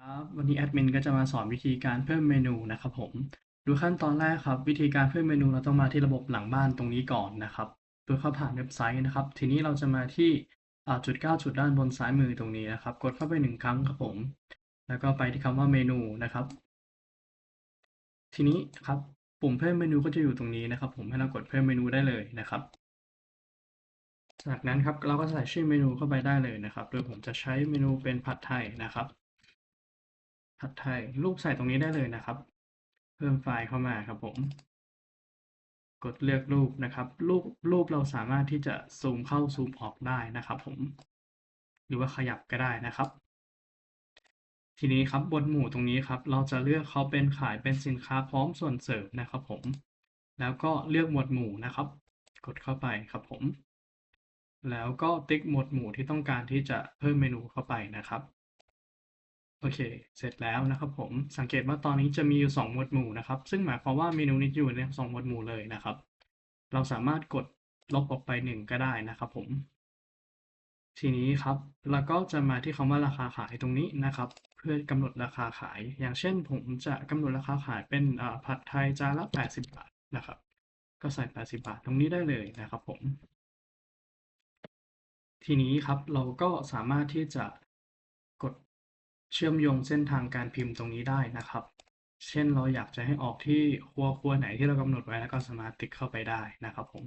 ครับวันนี้แอดมินก็จะมาสอนวิธีการเพิ่มเมนูนะครับผมดูขั้นตอนแรกครับ วิธีการเพิ่มเมนูเราต้องมาที่ระบบหลังบ้านตรงนี้ก่อนนะครับโดยเข้าผ่านเว็บไซต์นะครับ ทีนี้เราจะมาที่จุด 9 จุดด้านบนซ้ายมือตรงนี้นะครับ กดเข้าไปหนึ่งครั้งครับผม แล้วก็ไปที่คำว่าเมนูนะครับ ทีนี้ครับปุ่มเพิ่มเมนูก็จะอยู่ตรงนี้นะครับ ผมให้เรากดเพิ่มเมนูได้เลยนะครับ จากนั้นครับเราก็ใส่ชื่อเมนูเข้าไปได้เลยนะครับ โดยผมจะใช้เมนูเป็นผัดไทยนะครับ ผัดไทยรูปใส่ตรงนี้ได้เลยนะครับ เพิ่มไฟล์เข้ามาครับผม กดเลือกรูปนะครับ รูปรูปเราสามารถที่จะซูมเข้าซูมออกได้นะครับผม หรือว่าขยับก็ได้นะครับ ทีนี้ครับบนหมู่ตรงนี้ครับ เราจะเลือกเขาเป็นขายเป็นสินค้าพร้อมส่วนเสริมนะครับผม แล้วก็เลือกหมวดหมู่นะครับ กดเข้าไปครับผม แล้วก็ติ๊กหมวดหมู่ที่ต้องการที่จะเพิ่มเมนูเข้าไปนะครับ โอเค เสร็จแล้วนะครับผม สังเกตว่าตอนนี้จะมีอยู่ 2 หมวดหมู่นะครับ ซึ่งหมายความว่าเมนูนี้อยู่ในสองหมวดหมู่เลยนะครับ เราสามารถกดลบออกไป 1 ก็ได้นะครับผม ทีนี้ครับเราก็จะมาที่คำว่าราคาขายตรงนี้นะครับ เพื่อกำหนดราคาขาย อย่างเช่นผมจะกำหนดราคาขายเป็นผัดไทยจานละ 80 บาทนะครับ ก็ใส่ 80 บาทตรงนี้ได้เลยนะครับผมทีนี้ครับเราก็สามารถที่จะ เชื่อมโยงเส้นทางการพิมพ์ตรงนี้ได้นะครับ เช่นเราอยากจะให้ออกที่ครัวครัวไหนที่เรากำหนดไว้แล้วก็สามารถติ๊กเข้าไปได้นะครับผม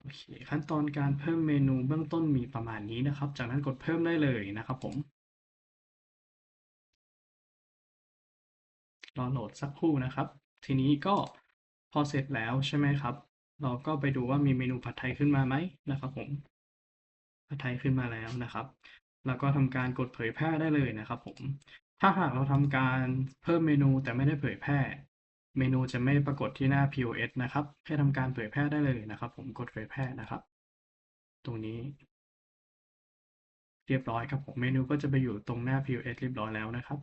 โอเคขั้นตอนการเพิ่มเมนูเบื้องต้นมีประมาณนี้นะครับ จากนั้นกดเพิ่มได้เลยนะครับผมรอโหลดสักครู่นะครับ ทีนี้ก็พอเสร็จแล้วใช่ไหมครับ เราก็ไปดูว่ามีเมนูผัดไทยขึ้นมาไหมนะครับผมผัดไทยขึ้นมาแล้วนะครับ แล้วก็ทำการกดเผยแพร่ได้เลยนะครับผม ถ้าหากเราทำการเพิ่มเมนูแต่ไม่ได้เผยแพร่ เมนูจะไม่ปรากฏที่หน้า POS นะครับ ให้ทำการเผยแพร่ได้เลยนะครับ ผมกดเผยแพร่นะครับ ตรงนี้ เรียบร้อยครับผมเมนูก็จะไปอยู่ตรงหน้า POS เรียบร้อยแล้วนะครับ